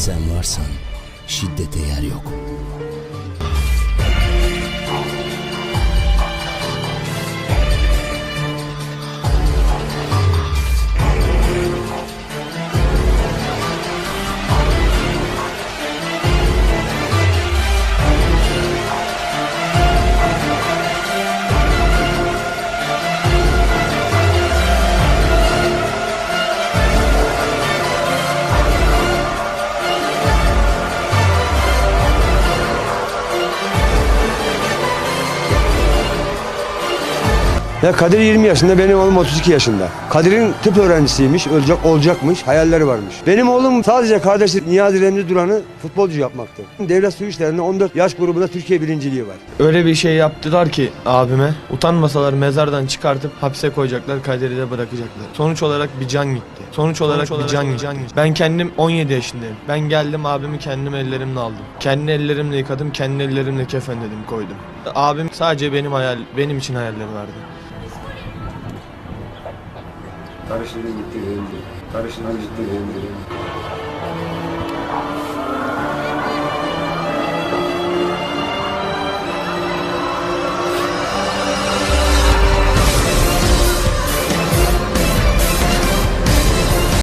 Sen varsan şiddete yer yok.'' Ya Kadir 20 yaşında, benim oğlum 32 yaşında. Kadir'in tıp öğrencisiymiş, olacak, olacakmış, hayalleri varmış. Benim oğlum sadece kardeşi Niyazi Remzi Duran'ı futbolcu yapmaktı. Devlet su işlerinde 14 yaş grubunda Türkiye birinciliği var. Öyle bir şey yaptılar ki abime utanmasalar mezardan çıkartıp hapse koyacaklar Kadir'i de bırakacaklar. Sonuç olarak bir can gitti. Sonuç olarak bir can gitti. Ben kendim 17 yaşındayım. Ben geldim abimi kendim ellerimle aldım. Kendi ellerimle yıkadım, kendi ellerimle kefenledim koydum. Abim sadece benim hayal, benim için hayalleri vardı. Karışını gitti öldü. Karışını gitti öldü.